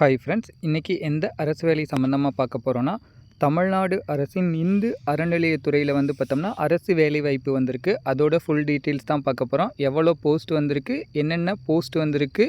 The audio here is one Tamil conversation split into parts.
ஹாய் ஃப்ரெண்ட்ஸ் இன்றைக்கி எந்த அரசு வேலை சம்மந்தமாக பார்க்க போகிறோன்னா தமிழ்நாடு அரசின் இந்து அறநிலையத்துறையில் வந்து பார்த்தோம்னா அரசு வேலைவாய்ப்பு வந்திருக்கு. அதோட ஃபுல் டீட்டெயில்ஸ் தான் பார்க்க போகிறோம் எவ்வளோ போஸ்ட் வந்திருக்கு என்னென்ன போஸ்ட் வந்திருக்கு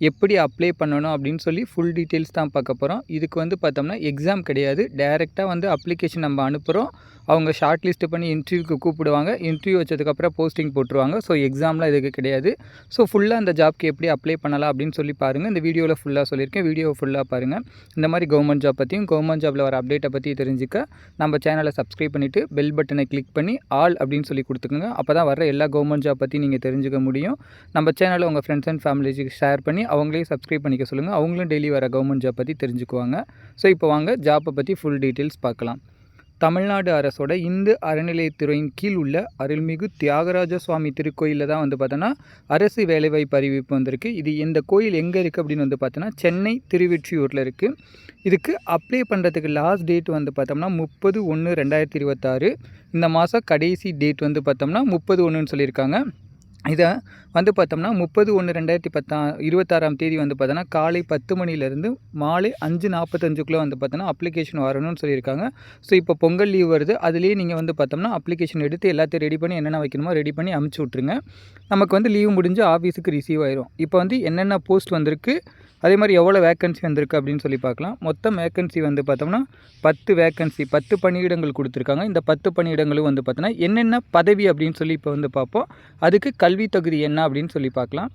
எப்படி அப்ளை பண்ணணும் அப்படின்னு சொல்லி ஃபுல் டீட்டெயில்ஸ் தான் பார்க்க போகிறோம் இதுக்கு வந்து பார்த்தோம்னா எக்ஸாம் கிடையாது. டைரெக்டாக வந்து அப்ளிகேஷன் நம்ம அனுப்புகிறோம் அவங்க ஷார்ட் லிஸ்ட்டு பண்ணி இன்டர்வியூக்கு கூப்பிடுவாங்க. இன்டர்வியூ வச்சதுக்கப்புறம் போஸ்டிங் போட்டுருவாங்க. ஸோ எக்ஸாம்லாம் இதுக்கு கிடையாது. ஸோ ஃபுல்லாக அந்த ஜாப்க்கு எப்படி அப்ளை பண்ணலாம் அப்படின்னு சொல்லி பாருங்கள் இந்த வீடியோவில் ஃபுல்லாக சொல்லியிருக்கேன். வீடியோ ஃபுல்லாக பாருங்கள் இந்த மாதிரி கவர்மெண்ட் ஜாப் பற்றியும் கவர்மெண்ட் ஜாப்பில் வர அப்டேட்டை பற்றி தெரிஞ்சுக்க நம்ம சேனலை சப்ஸ்கிரைப் பண்ணிவிட்டு பெல் பட்டனை கிளிக் பண்ணி ஆல் அப்படின்னு சொல்லி கொடுத்துக்கோங்க. அப்போ தான் வர எல்லா கவர்மெண்ட் ஜாப் பற்றி நீங்கள் தெரிஞ்சுக்க முடியும். நம்ம சேனலை உங்கள் ஃப்ரெண்ட்ஸ் அண்ட் ஃபேமிலிஸுக்கு ஷேர் பண்ணி அவங்களையும் சப்ஸ்கிரைப் பண்ணிக்க சொல்லுங்கள் அவங்களும் டெய்லி வர கவர்மெண்ட் ஜாப் பற்றி தெரிஞ்சுக்குவாங்க. ஸோ இப்போ வாங்க ஜாப்பை பற்றி ஃபுல் டீட்டெயில்ஸ் பார்க்கலாம். தமிழ்நாடு அரசோட இந்து அறநிலையத்துறையின் கீழ் உள்ள அருள்மிகு தியாகராஜ சுவாமி திருக்கோயிலில் தான் வந்து பார்த்தோன்னா அரசு வேலைவாய்ப்பு அறிவிப்பு வந்திருக்கு. இது இந்த கோயில் எங்கே இருக்குது அப்படின்னு வந்து பார்த்தோன்னா சென்னை திருவெற்றியூரில் இருக்குது இதுக்கு அப்ளை பண்ணுறதுக்கு லாஸ்ட் டேட் வந்து பார்த்தோம்னா முப்பது ஒன்று ரெண்டாயிரத்தி இருபத்தாறு. இந்த மாதம் கடைசி டேட் வந்து பார்த்தோம்னா முப்பது ஒன்றுன்னு சொல்லியிருக்காங்க. இதை வந்து பார்த்தோம்னா முப்பது ஒன்று ரெண்டாயிரத்தி பத்தா இருபத்தாறாம் தேதி வந்து பார்த்தோன்னா காலை பத்து மணிலேருந்து மாலை அஞ்சு நாற்பத்தஞ்சுக்குள்ளே வந்து பார்த்தோன்னா அப்ளிகேஷன் வரணும்னு சொல்லியிருக்காங்க. ஸோ இப்போ பொங்கல் லீவ் வருது. அதுலேயே நீங்கள் வந்து பார்த்தோம்னா அப்ளிகேஷன் எடுத்து எல்லாத்தையும் ரெடி பண்ணி என்னென்ன வைக்கணுமோ ரெடி பண்ணி அமுச்சு விட்ருங்க நமக்கு வந்து லீவ் முடிஞ்சு ஆஃபீஸுக்கு ரிசீவ் ஆயிரும். இப்போ வந்து என்னென்ன போஸ்ட் வந்திருக்கு அதே மாதிரி எவ்வளோ வேக்கன்சி வந்திருக்கு அப்படின்னு சொல்லி பார்க்கலாம் மொத்தம் வேக்கன்சி வந்து பார்த்தோம்னா பத்து வேக்கன்சி பத்து பணியிடங்கள் கொடுத்துருக்காங்க. இந்த பத்து பணியிடங்களும் வந்து பார்த்தோன்னா என்னென்ன பதவி அப்படின்னு சொல்லி இப்போ வந்து பார்ப்போம் அதுக்கு கல் கல்வி தகுதி என்ன அப்படின்னு சொல்லி பார்க்கலாம்.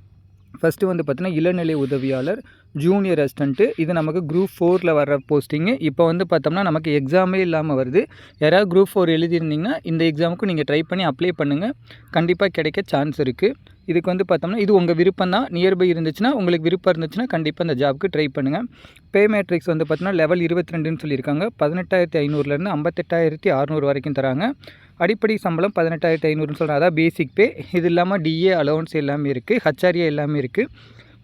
ஃபஸ்ட்டு வந்து பார்த்தீங்கன்னா இளநிலை உதவியாளர் ஜூனியர் அசிஸ்டண்ட்டு இது நமக்கு குரூப் ஃபோரில் வர்ற போஸ்டிங்கு இப்போ வந்து பார்த்தோம்னா நமக்கு எக்ஸாமே இல்லாமல் வருது. யாராவது குரூப் ஃபோர் எழுதியிருந்தீங்கன்னா இந்த எக்ஸாமுக்கு நீங்கள் ட்ரை பண்ணி அப்ளை பண்ணுங்கள் கண்டிப்பாக கிடைக்க சான்ஸ் இருக்குது இதுக்கு வந்து பார்த்தோம்னா இது உங்கள் விருப்பம் தான். நியர்பை இருந்துச்சுன்னா உங்களுக்கு விருப்பம் இருந்துச்சுன்னா கண்டிப்பாக இந்த ஜாப்க்கு ட்ரை பண்ணுங்கள் பே மேட்ரிக்ஸ் வந்து பார்த்தோம்னா லெவல் இருபத்தி ரெண்டுன்னு சொல்லியிருக்காங்க. பதினெட்டாயிரத்தி ஐநூறுலேருந்து ஐம்பத்தெட்டாயிரத்தி அறநூறு வரைக்கும் தராங்க. அடிப்படை சம்பளம் பதினெட்டாயிரத்து ஐநூறுன்னு சொல்கிறாங்க அதான் பேசிக் பே இது இல்லாமல் டிஏ அலவன்ஸ் எல்லாமே இருக்குது ஹச்ஆர்ஏ எல்லாமே இருக்குது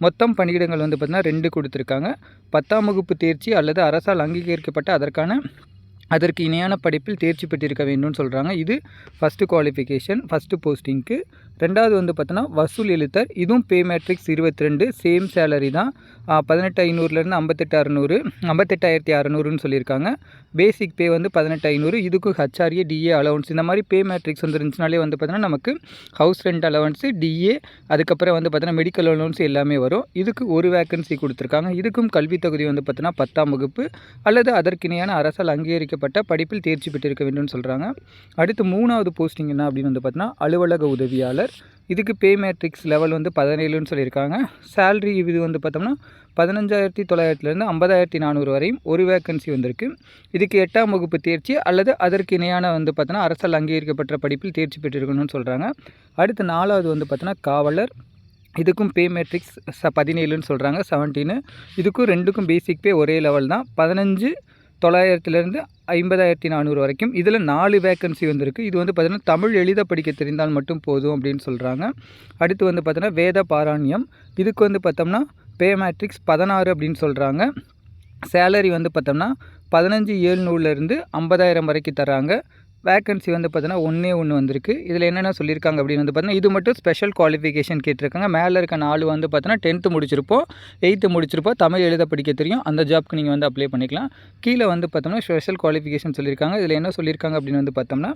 மொத்தம் பணியிடங்கள் வந்து பார்த்திங்கன்னா ரெண்டு கொடுத்துருக்காங்க. பத்தாம் வகுப்பு தேர்ச்சி அல்லது அரசால் அங்கீகரிக்கப்பட்ட அதற்கான அதற்கு இணையான படிப்பில் தேர்ச்சி பெற்றிருக்க வேண்டும்னு சொல்கிறாங்க இது ஃபஸ்ட்டு குவாலிஃபிகேஷன் ஃபஸ்ட்டு போஸ்டிங்க்கு ரெண்டாவது வந்து பார்த்தோன்னா வசூல் எழுத்தர். இதுவும் பே மேட்ரிக்ஸ் இருபத்தி ரெண்டு சேம் சேலரி தான் பதினெட்டு ஐநூறுலேருந்து ஐம்பத்தெட்டு அறநூறு ஐம்பத்தெட்டாயிரத்தி அறநூறுன்னு சொல்லியிருக்காங்க. பேசிக் பே வந்து பதினெட்டு ஐநூறு. இதுக்கும் ஹச்ஆர்ஏ டிஏ அலவன்ஸ் இந்த மாதிரி பே மேட்ரிக்ஸ் வந்துருந்துச்சுனாலே வந்து பார்த்தோன்னா நமக்கு ஹவுஸ் ரெண்ட் அலவன்ஸு டிஏ அதுக்கப்புறம் வந்து பார்த்தோன்னா மெடிக்கல் அலவன்ஸ் எல்லாமே வரும். இதுக்கு ஒரு வேக்கன்சி கொடுத்துருக்காங்க. இதுக்கும் கல்வித் தகுதி வந்து பார்த்தோன்னா பத்தாம் வகுப்பு. அல்லது அதற்கிணையான அரசால் அங்கீகரிக்கப்பட்ட படிப்பில் தேர்ச்சி பெற்றிருக்க வேண்டும்னு சொல்கிறாங்க அடுத்து மூணாவது போஸ்டிங் என்ன அப்படின்னு வந்து பார்த்தோன்னா அலுவலக உதவியாளர். இதுக்கு பே மேட்ரிக்ஸ் லெவல் வந்து பதினேழுன்னு சொல்லியிருக்காங்க. சேல்ரி இது வந்து பார்த்தோம்னா பதினஞ்சாயிரத்தி தொள்ளாயிரத்துலேருந்து ஐம்பதாயிரத்தி நானூறு வரையும் ஒரு வேக்கன்சி வந்திருக்கு. இதுக்கு எட்டாம் வகுப்பு தேர்ச்சி அல்லது அதற்கு இணையான வந்து பார்த்தோன்னா அரசால் அங்கீகரிக்கப்பட்ட படிப்பில் தேர்ச்சி பெற்றிருக்கணும்னு சொல்கிறாங்க அடுத்து நாலாவது வந்து பார்த்தோன்னா காவலர். இதுக்கும் பே மேட்ரிக்ஸ் ச பதினேழுன்னு சொல்கிறாங்க செவன்டீனு இதுக்கும் ரெண்டுக்கும் பேசிக் பே ஒரே லெவல் தான். பதினஞ்சு தொள்ளாயிரத்துலேருந்து ஐம்பதாயிரத்தி நானூறு வரைக்கும் இதில் நாலு வேக்கன்சி வந்திருக்கு. இது வந்து பார்த்திங்கன்னா தமிழ் எழுத படிக்க தெரிந்தால் மட்டும் போதும் அப்படின்னு சொல்கிறாங்க அடுத்து வந்து பார்த்தோன்னா வேத பாராணியம் இதுக்கு வந்து பார்த்தோம்னா பே மேட்ரிக்ஸ் பதினாறு அப்படின்னு சொல்கிறாங்க சேலரி வந்து பார்த்தோம்னா பதினஞ்சு ஏழ்நூறுலேருந்து ஐம்பதாயிரம் வரைக்கும் தராங்க வேக்கன்சி வந்து பார்த்தீங்கன்னா ஒன்றே ஒன்று வந்திருக்கு. இதில் என்னென்ன சொல்லியிருக்காங்க அப்படின்னு வந்து பார்த்தீங்கன்னா இது மட்டும் ஸ்பெஷல் குவாலிஃபிகேஷன் கேட்டிருக்காங்க. மேலே இருக்க நாலு வந்து பார்த்தீங்கன்னா டென்த்து முடிச்சிருப்போம் எயித்து முடிச்சிருப்போம் தமிழ் எழுத படிக்க தெரியும். அந்த ஜாப்க்கு நீங்கள் வந்து அப்ளை பண்ணிக்கலாம். கீழே வந்து பார்த்தோம்னா ஸ்பெஷல் குவாலிஃபிகேஷன் சொல்லியிருக்காங்க. இதில் என்ன சொல்லியிருக்காங்க அப்படின்னு வந்து பார்த்தோம்னா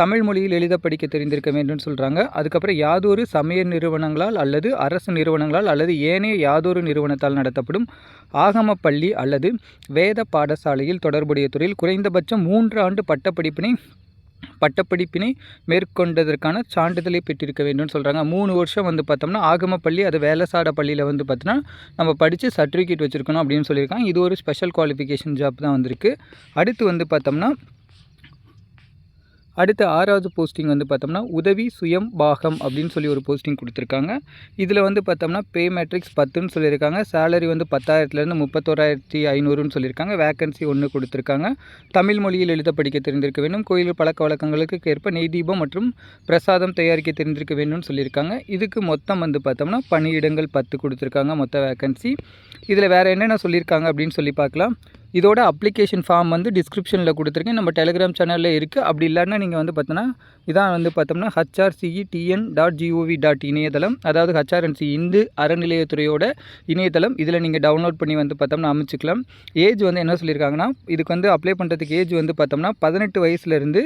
தமிழ் மொழியில் எழுத படிக்க தெரிந்திருக்க வேண்டும் சொல்கிறாங்க அதுக்கப்புறம் யாதொரு சமய நிறுவனங்களால் அல்லது அரசு நிறுவனங்களால் அல்லது ஏனைய யாதொரு நிறுவனத்தால் நடத்தப்படும் ஆகம பள்ளி அல்லது வேத பாடசாலையில் தொடர்புடைய துறையில் குறைந்தபட்சம் மூன்று ஆண்டு பட்டப்படிப்பினை பட்டப்படிப்பினை மேற்கொண்டதற்கான சான்றிதழை பெற்றிருக்க வேண்டும்னு சொல்கிறாங்க மூணு வருஷம் வந்து பார்த்தோம்னா ஆகம பள்ளி அது வேலைசாட பள்ளியில் வந்து பார்த்தோன்னா நம்ம படித்து சர்டிஃபிகேட் வச்சுருக்கணும் அப்படின்னு சொல்லியிருக்காங்க. இது ஒரு ஸ்பெஷல் குவாலிஃபிகேஷன் ஜாப் தான் வந்திருக்கு. அடுத்து வந்து பார்த்தோம்னா அடுத்த ஆறாவது போஸ்டிங் வந்து பார்த்தோம்னா உதவி சுயம் பாகம் அப்படின்னு சொல்லி ஒரு போஸ்டிங் கொடுத்துருக்காங்க. இதில் வந்து பார்த்தோம்னா பே மேட்ரிக்ஸ் பத்துன்னு சொல்லியிருக்காங்க. சேலரி வந்து பத்தாயிரத்துலேருந்து முப்பத்தோராயிரத்தி ஐநூறுன்னு சொல்லியிருக்காங்க. வேக்கன்சி ஒன்று கொடுத்துருக்காங்க. தமிழ் மொழியில் எழுத படிக்க தெரிந்திருக்க வேண்டும். கோயில் பழக்க வழக்கங்களுக்கு ஏற்ப நெய் தீபம் மற்றும் பிரசாதம் தயாரிக்க தெரிந்திருக்க வேண்டும்னு சொல்லியிருக்காங்க. இதுக்கு மொத்தம் வந்து பார்த்தோம்னா பணியிடங்கள் பத்து கொடுத்துருக்காங்க மொத்த வேக்கன்சி இதில் வேறு என்னென்ன சொல்லியிருக்காங்க அப்படின்னு சொல்லி பார்க்கலாம். இதோட அப்ளிகேஷன் ஃபார்ம் வந்து டிஸ்கிரிப்ஷனில் கொடுத்துருக்கேன். நம்ம டெலிகிராம் சேனலில் இருக்குது அப்படி இல்லைன்னா நீங்கள் வந்து பார்த்தோன்னா இதான் வந்து பார்த்தோம்னா HRCE TN dot GOV dot இணையதளம் அதாவது ஹச்ஆர்என்சி இந்து அறநிலையத்துறையோட இணையதளம். இதில் நீங்கள் டவுன்லோட் பண்ணி வந்து பார்த்தோம்னா அமைச்சிக்கலாம். ஏஜ் வந்து என்ன சொல்லியிருக்காங்கன்னா இதுக்கு வந்து அப்ளை பண்ணுறதுக்கு ஏஜ் வந்து பார்த்தோம்னா பதினெட்டு வயசுலேருந்து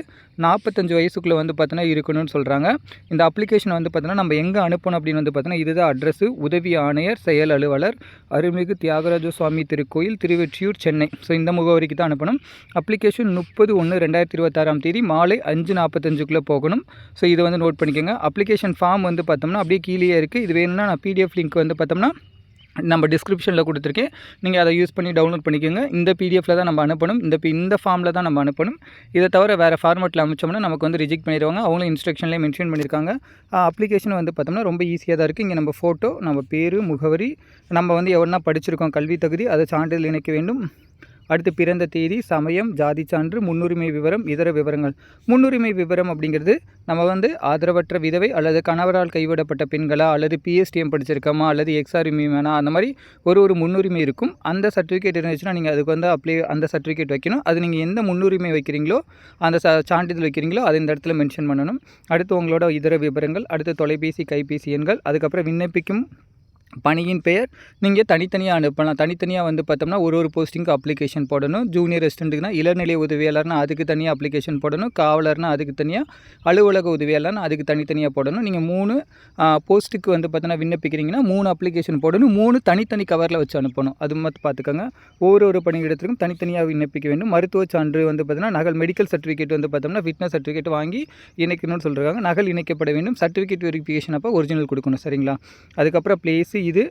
நாற்பத்தஞ்சு வயசுக்குள்ளே வந்து பார்த்தோன்னா இருக்கணும்னு சொல்கிறாங்க இந்த அப்ளிகேஷன் வந்து பார்த்தோன்னா நம்ம எங்கே அனுப்பணும் அப்படின்னு வந்து பார்த்தோன்னா இதுதான் அட்ரஸு உதவி ஆணையர் செயல் அலுவலர் அருள்மிகு தியாகராஜ சுவாமி திருக்கோயில் திருவெற்றியூர் சென்னை. ஸோ இந்த முகவரிக்கு தான் அனுப்பணும். அப்ளிகேஷன் முப்பது ஒன்று ரெண்டாயிரத்தி இருபத்தாறாம் தேதி மாலை அஞ்சு நாற்பத்தஞ்சுக்குள்ளே போகணும். ஸோ இதை வந்து நோட் பண்ணிக்கோங்க. அப்ளிகேஷன் ஃபார்ம் வந்து பார்த்தோம்னா அப்படியே கீழே இருக்குது இது வேணும்னா நான் பிடிஎஃப் லிங்க் வந்து பார்த்தோம்னா நம்ம டிஸ்கிரிப்ஷனில் கொடுத்துருக்கேன். நீங்கள் அதை யூஸ் பண்ணி டவுன்லோட் பண்ணிக்கோங்க. இந்த பிடிஎஃப்பில் தான் நம்ம அனுப்பணும். இந்த இந்த ஃபார்மில் தான் நம்ம அனுப்பணும். இதை தவிர வேறு ஃபார்மெட்டில் அமைச்சோம்னா நமக்கு வந்து ரிஜெக்ட் பண்ணிடுவாங்க. அவங்களும் இன்ஸ்ட்ரக்ஷன்லேயே மென்ஷன் பண்ணியிருக்காங்க அப்ளிகேஷன் வந்து பார்த்தோம்னா ரொம்ப ஈஸியாக தான் இருக்குது இங்கே நம்ம ஃபோட்டோ நம்ம பேர் முகவரி நம்ம வந்து எவ்வளோ படிச்சிருக்கோம் கல்வி தகுதி அதை சான்றிதழ் இணைக்க வேண்டும். அடுத்து பிறந்த தேதி சமயம் ஜாதி சான்று முன்னுரிமை விவரம் இதர விவரங்கள். முன்னுரிமை விவரம் அப்படிங்கிறது நம்ம வந்து ஆதரவற்ற விதவை அல்லது கணவரால் கைவிடப்பட்ட பெண்களா அல்லது பிஎஸ்டிஎம் படிச்சிருக்கோமா அல்லது எக்ஸ்ஆர்மி வேணா அந்த மாதிரி ஒரு ஒரு முன்னுரிமை இருக்கும். அந்த சர்டிஃபிகேட் இருந்துச்சுன்னா நீங்கள் அதுக்கு வந்து அப்ளை அந்த சர்டிஃபிகேட் வைக்கணும். அது நீங்கள் எந்த முன்னுரிமை வைக்கிறீங்களோ அந்த ச சான்றிதழ் வைக்கிறீங்களோ அது இந்த இடத்துல மென்ஷன் பண்ணணும். அடுத்து உங்களோட இதர விவரங்கள் அடுத்து தொலைபேசி கைபேசி எண்கள் அதுக்கப்புறம் விண்ணப்பிக்கும் பணியின் பெயர் நீங்கள் தனித்தனியாக அனுப்பலாம். தனித்தனியாக வந்து பார்த்தோம்னா ஒரு ஒரு போஸ்டிங்க்கு அப்ளிகேஷன் போடணும். ஜூனியர் ரெஸ்டண்ட்டுக்குனா இளநிலை உதவியாளர்னா அதுக்கு தனியாக அப்ளிகேஷன் போடணும். காவலர்னா அதுக்கு தனியாக அலுவலக உதவியாளர்னா அதுக்கு தனித்தனியாக போடணும். நீங்கள் மூணு போஸ்ட்டுக்கு வந்து பார்த்தோன்னா விண்ணப்பிக்கிறீங்கன்னா மூணு அப்ளிகேஷன் போடணும். மூணு தனித்தனி கவரில் வச்சு அனுப்பணும். அது மட்டும் பார்த்துக்கோங்க. ஒரு ஒரு பணியிடத்திற்கும் தனித்தனியாக விண்ணப்பிக்க வேண்டும். மருத்துவ சான்று வந்து பார்த்தோன்னா நகல் மெடிக்கல் சர்டிஃபிகேட் வந்து பார்த்தோம்னா ஃபிட்னஸ் சர்டிஃபிகேட் வாங்கி இணைக்கணும்னு சொல்கிறாங்க நகல் இணைக்கப்பட வேண்டும். சர்டிஃபிகேட் வெரிஃபிகேஷன் அப்போ ஒரிஜினல் கொடுக்கணும். சரிங்களா? அதுக்கப்புறம் பிளேஸு இது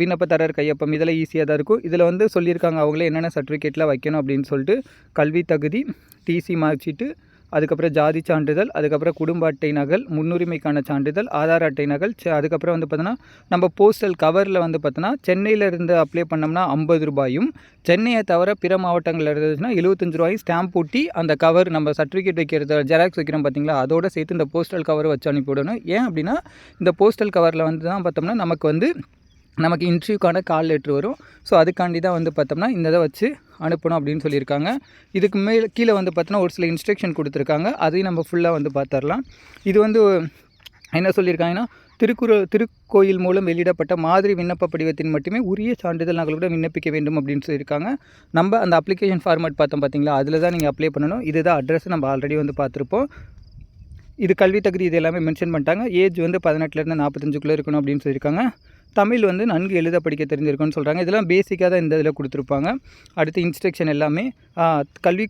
விண்ணப்பதாரர் கையொப்பம். இதெல்லாம் ஈஸியாக தான் இருக்கும். இதில் வந்து சொல்லியிருக்காங்க அவங்களே என்னென்ன சர்டிஃபிகேட்டில் வைக்கணும் அப்படின்னு சொல்லிட்டு கல்வி தகுதி டிசி மார்க் ஷீட்டு அதுக்கப்புறம் ஜாதி சான்றிதழ் அதுக்கப்புறம் குடும்ப அட்டை நகல் முன்னுரிமைக்கான சான்றிதழ் ஆதார் அட்டை நகல் அதுக்கப்புறம் வந்து பார்த்தோன்னா நம்ம போஸ்டல் கவரில் வந்து பார்த்தோன்னா சென்னையில் இருந்து அப்ளை பண்ணோம்னா ஐம்பது ரூபாயும் சென்னையை தவிர பிற மாவட்டங்களில் இருந்துச்சுன்னா எழுபத்தஞ்சு ரூபாயும் ஸ்டாம்ப் ஒட்டி அந்த கவர் நம்ம சர்டிஃபிகேட் வைக்கிறது ஜெராக்ஸ் வைக்கிறோம் பார்த்தீங்களா? அதோட சேர்த்து இந்த போஸ்டல் கவர் வச்சு அனுப்பிவிடணும் ஏன் அப்படின்னா இந்த போஸ்டல் கவரில் வந்து தான் பார்த்தோம்னா நமக்கு வந்து நமக்கு இன்டர்வியூக்கான கால் லெட்ரு வரும். ஸோ அதுக்காண்டி தான் வந்து பார்த்தோம்னா இந்த இதை வச்சு அனுப்பணும் அப்படின்னு சொல்லியிருக்காங்க. இதுக்கு மேல் கீழே வந்து பார்த்தோன்னா ஒரு சில இன்ஸ்ட்ரக்ஷன் கொடுத்துருக்காங்க. அதையும் நம்ம ஃபுல்லாக வந்து பார்த்துடலாம். இது வந்து என்ன சொல்லியிருக்காங்கன்னா திருக்குறள் திருக்கோயில் மூலம் வெளியிடப்பட்ட மாதிரி விண்ணப்ப படிவத்தின் மட்டுமே உரிய சான்றிதழ் நாங்களோட விண்ணப்பிக்க வேண்டும் அப்படின்னு சொல்லியிருக்காங்க. நம்ம அந்த அப்ளிகேஷன் ஃபார்மேட் பார்த்தோம் பார்த்தீங்களா? அதில் தான் நீங்கள் அப்ளை பண்ணணும். இதுதான் அட்ரஸ் நம்ம ஆல்ரெடி வந்து பார்த்துருப்போம். இது கல்வி தகுதி இது எல்லாமே மென்ஷன் பண்ணிட்டாங்க. ஏஜ் வந்து பதினெட்டுலேருந்து நாற்பத்தஞ்சுக்குள்ளே இருக்கணும் அப்படின்னு சொல்லியிருக்காங்க. தமிழ் வந்து நன்கு எழுத படிக்க தெரிஞ்சிருக்குன்னு சொல்கிறாங்க இதெல்லாம் பேசிக்காக தான் இந்த இதில் கொடுத்துருப்பாங்க. அடுத்து இன்ஸ்ட்ரக்ஷன் எல்லாமே கல்வி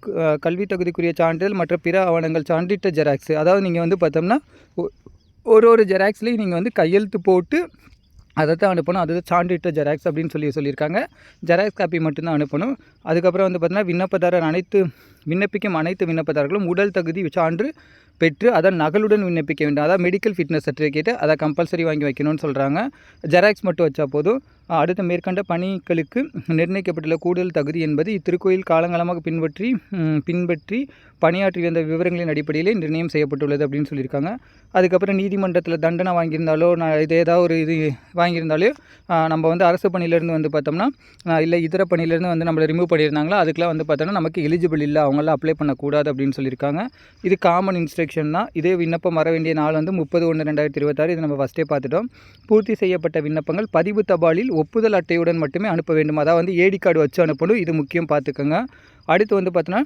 கல்வி தகுதிக்குரிய சான்றிதழ் மற்ற பிற ஆவணங்கள் சான்றிட்ட ஜெராக்ஸ் அதாவது நீங்கள் வந்து பார்த்தோம்னா ஒ- ஒரு ஒரு ஜெராக்ஸ்லேயும் நீங்கள் வந்து கையெழுத்து போட்டு அதை தான் அனுப்பணும். அது சான்றிட்ட ஜெராக்ஸ் அப்படின்னு சொல்லி சொல்லியிருக்காங்க. ஜெராக்ஸ் காப்பி மட்டும்தான் அனுப்பணும். அதுக்கப்புறம் வந்து பார்த்தீங்கன்னா விண்ணப்பதாரர் அனைத்து விண்ணப்பிக்கும் அனைத்து விண்ணப்பதாரர்களும் உடல் தகுதி சான்று பெற்று அதை நகலுடன் விண்ணப்பிக்க வேண்டும். அதாவது மெடிக்கல் ஃபிட்னஸ் சர்டிஃபிகேட்டு அதை கம்பல்சரி வாங்கி வைக்கணும்னு சொல்கிறாங்க ஜெராக்ஸ் மட்டும் வச்சா போதும். அடுத்த மேற்கண்ட பணிகளுக்கு நிர்ணயிக்கப்பட்டுள்ள கூடுதல் தகுதி என்பது இத்திருக்கோயில் காலங்காலமாக பின்பற்றி பின்பற்றி பணியாற்றி வந்த விவரங்களின் அடிப்படையிலே நிர்ணயம் செய்யப்பட்டுள்ளது அப்படின்னு சொல்லியிருக்காங்க. அதுக்கப்புறம் நீதிமன்றத்தில் தண்டனை வாங்கியிருந்தாலோ நான் இது ஏதாவது ஒரு இது வாங்கியிருந்தாலோ நம்ம வந்து அரசு பணியிலேருந்து வந்து பார்த்தோம்னா இல்லை இதர பணியிலேருந்து வந்து நம்மளை ரிமூவ் பண்ணியிருந்தாங்களோ அதுக்கெலாம் வந்து பார்த்தோம்னா நமக்கு எலிஜிபிள் இல்லை. அவங்களாம் அப்ளை பண்ணக்கூடாது அப்படின்னு சொல்லியிருக்காங்க. இது காமன் இன்ஸ்ட்ரக்ஷன் தான் இதே விண்ணப்பம் வர வேண்டிய நாள் வந்து முப்பது ஒன்று ரெண்டாயிரத்தி இருபத்தாறு. இது நம்ம ஃபஸ்ட்டே பார்த்துட்டோம். பூர்த்தி செய்யப்பட்ட விண்ணப்பங்கள் பதிவு தபாலில் ஒப்புதல் அட்டையுடன் மட்டுமே அனுப்ப வேண்டும்? அதாவது வந்து ஏடி கார்டு வச்சு அனுப்பணும். இது முக்கியம் பார்த்துக்கோங்க. அடுத்து வந்து பார்த்தோன்னா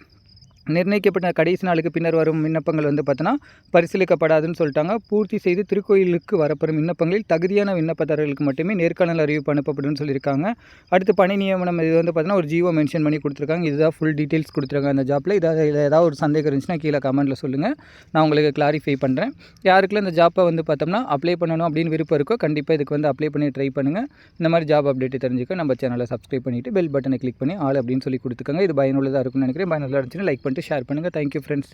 நிர்ணயிக்கப்பட்ட கடைசி நாளுக்கு பின்னர் வரும் விண்ணப்பங்கள் வந்து பார்த்தோன்னா பரிசீலிக்கப்படாதுன்னு சொல்லிட்டாங்க. பூர்த்தி செய்து திருக்கோயிலுக்கு வரப்படும் விண்ணப்பங்களில் தகுதியான விண்ணப்பதாரர்களுக்கு மட்டுமே நேர்காணல் அறிவிப்பு அனுப்பப்படும் சொல்லியிருக்காங்க. அடுத்து பணி நியமனம் இது வந்து பார்த்தோன்னா ஒரு ஜீவோ மென்ஷன் பண்ணி கொடுத்துருக்காங்க. இதுதான் ஃபுல் டீட்டெயில்ஸ் கொடுத்துருக்காங்க அந்த ஜாப்பில் இதாக ஏதாவது ஒரு சந்தேகம் இருந்துச்சுன்னா கீழே கமெண்ட்டில் சொல்லுங்கள் நான் உங்களுக்கு கிளாரிஃபை பண்ணுறேன் யாருக்கெல்லாம் இந்த ஜாப்பை வந்து பார்த்தோம்னா அப்ளை பண்ணணும் அப்படின்னு விருப்பம் இருக்கோ கண்டிப்பாக இதுக்கு வந்து அப்ளை பண்ணி ட்ரை பண்ணுங்கள் இந்த மாதிரி ஜாப் அப்டேட் தெரிஞ்சுக்க நம்ம சேனலை சப்ஸ்கிரைப் பண்ணிவிட்டு பெல் பட்டனை கிளிக் பண்ணி ஆள் அப்படின்னு சொல்லி கொடுத்துக்கோங்க. இது பயனுள்ளதாக இருக்கும்னு நினைக்கிறேன். பயனுள்ளதாக இருந்துச்சுன்னா லைக் பண்ணி பண்ணிட்டு ஷேர் பண்ணுங்கள் தேங்க்யூ ஃப்ரெண்ட்ஸ்